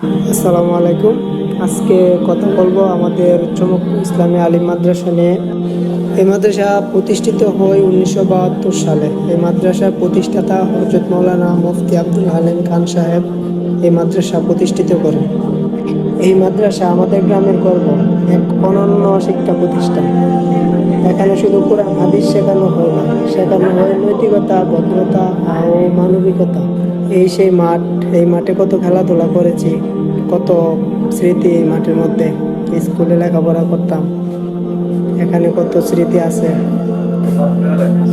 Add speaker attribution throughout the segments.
Speaker 1: আসসালামু আলাইকুম। আজকে কথা বলব আমাদের চমক ইসলামী আলী মাদ্রাসা নিয়ে। এই মাদ্রাসা প্রতিষ্ঠিত হয় উনিশশো বাহাত্তর সালে। এই মাদ্রাসার প্রতিষ্ঠাতা হজরত মৌলানা মুফতি আব্দুল হালিম খান সাহেব এই মাদ্রাসা প্রতিষ্ঠিত করেন। এই মাদ্রাসা আমাদের গ্রামের গর্ব, এক অনন্য শিক্ষা প্রতিষ্ঠান। এখানে শুধু কোরআন, হাদিস শেখানো হয় না, শেখানো হয় নৈতিকতা, ভদ্রতা ও মানবিকতা। এই সেই মাঠ, এই মাঠে কত খেলাধুলা করেছি, কত স্মৃতি এই মাঠের মধ্যে, স্কুলে লেখাপড়া করতাম, এখানে কত স্মৃতি আছে।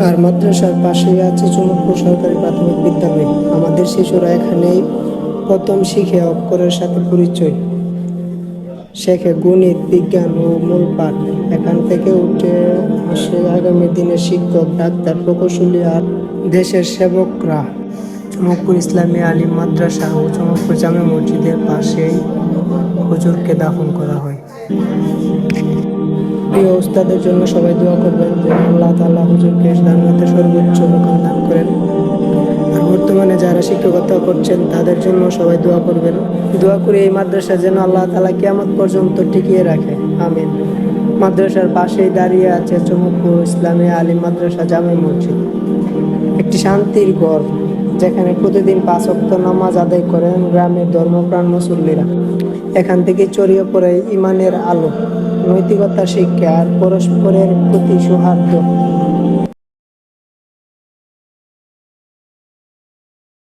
Speaker 1: আর মাদ্রাসার পাশেই আছে চমকপুর সরকারি প্রাথমিক বিদ্যালয়। আমাদের শিশুরা এখানেই প্রথম শিখে অক্ষরের সাথে পরিচয় শেখে গণিত, বিজ্ঞান ও মূল পাঠ। এখান থেকে উঠে আসে আগামী দিনের শিক্ষক, ডাক্তার, প্রকৌশলী আর দেশের সেবকরা। চমকপুর ইসলামী আলিম মাদ্রাসা ও চমকপুর জামে মসজিদের পাশেই হুজুরকে দাফন করা হয়। প্রিয় উস্তাদের জন্য সবাই দোয়া করবেন যে আল্লাহ তাআলা হুজুরকে জান্নাতে সর্বোচ্চ মুকাম দান করেন। আর বর্তমানে যারা শিক্ষকতা করছেন, তাদের জন্য সবাই দোয়া করবেন। দোয়া করে এই মাদ্রাসা যেন আল্লাহ তাআলা কিয়ামত পর্যন্ত টিকিয়ে রাখে। আমিন। মাদ্রাসার পাশেই দাঁড়িয়ে আছে চমকপুর ইসলামী আলিম মাদ্রাসা জামে মসজিদ। একটি শান্তির ঘর। যেখানে প্রতিদিন পাঁচ অক্ত নামাজ আদায় করেন গ্রামের ধর্মপ্রাণ মুসল্লিরা। এখান থেকে চড়িয়ে পড়ে ইমানের আলো নৈতিকতা শিক্ষা আর পরস্পরের প্রতি সৌহার্দ্য।